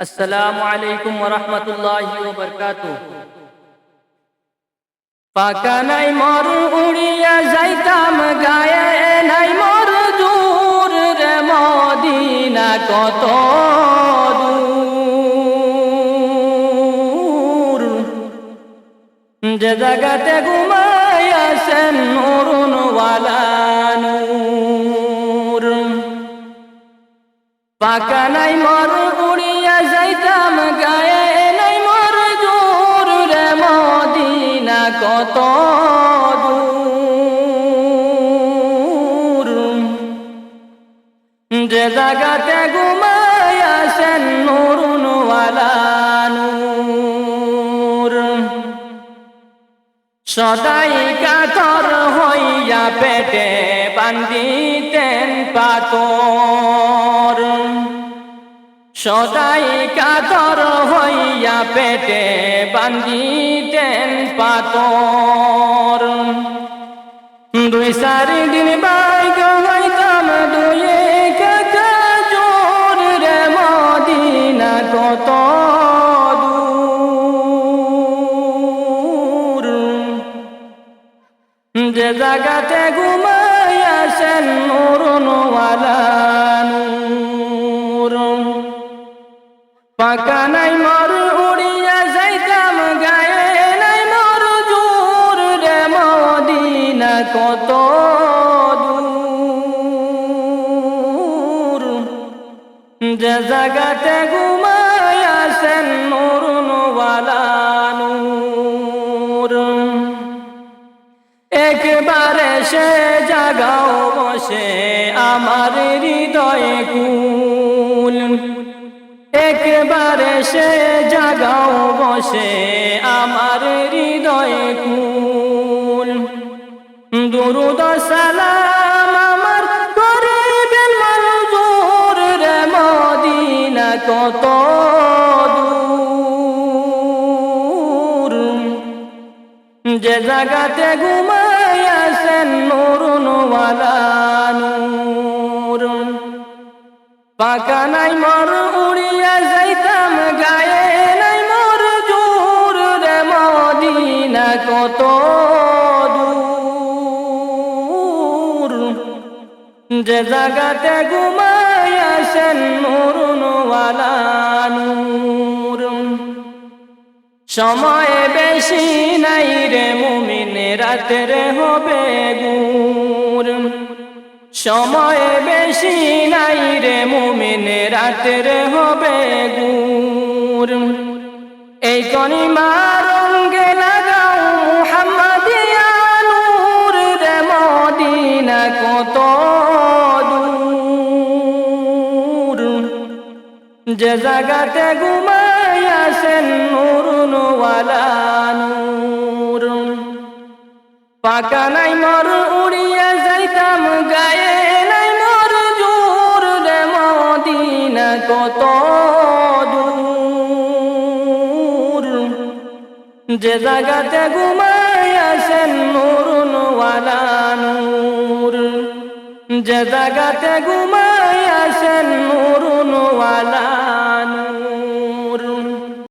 আসসালামু আলাইকুম ওরহমতুল্লাহ বরকাত পাকা নাই মর, উড়িয়া যাইতাম গায়ে, নাই মর দূর রে মদিনা কত দূর। যে জায়গাতে ঘুমাই আসেন নুরুন নূর। পাকা নাই মর যাইতাম গায়ে নাই মর জোর রে মদিনা কত দূর। যে জায়গাতে ঘুমাই আসেন নুরুন ওয়ালা নূর। সদাই কাতর হইয়া পেটে বান্দিতেন পাতর সদাই কাতর হইয়া পেটে বান্দিতেন পাতর দুই চারি দিন বাইক হইতাম কাকা জোর রে মদিনা কত দূর। যে জায়গাতে ঘুমাই পাকা নাই, মর উড়িয়া যাইতাম গায়ে নাই, মর জোর রে মদিনা কত দূর। যে জায়গাতে ঘুমাই আসেন নূর। একবারে সে জাগাও বসে আমার হৃদয়ে কুল। একবারে সে জাগাও বসে আমার হৃদয়ে কুল। দুরুদ সালাম আমার করিবেন মঞ্জুর রে মদিনা কত দূর। যে জাগাতে ঘুমাই আসেন নুরুন ওয়ালা নূর। পাকা নাই মর উড়িয়া যাইতাম, গায়ে নাই মর জোর রে মদিনা কত দূর। যে জাগাতে ঘুমাই আসেন নূর সময় বেশি নাই রে মুমিন, রাতের হবে গুর। সময় বেশি নাই রে মুমিন, রাতের হবে গুর। এই কনিমা রঙ্গে লাগাও মুহাম্মাদিয়া নূর রে মদিনা কত দূর। যে জাগাতে ঘুমাই আসেন নুরুন ওয়ালা নূর। পাকা নাই মর উড়িয়া যাইতাম গায়ে কত দূর যে জাগাতে ঘুমাই আসেন নুরুন নূর। যে জাগাতে ঘুমাই আসেন নুরুন ওয়ালা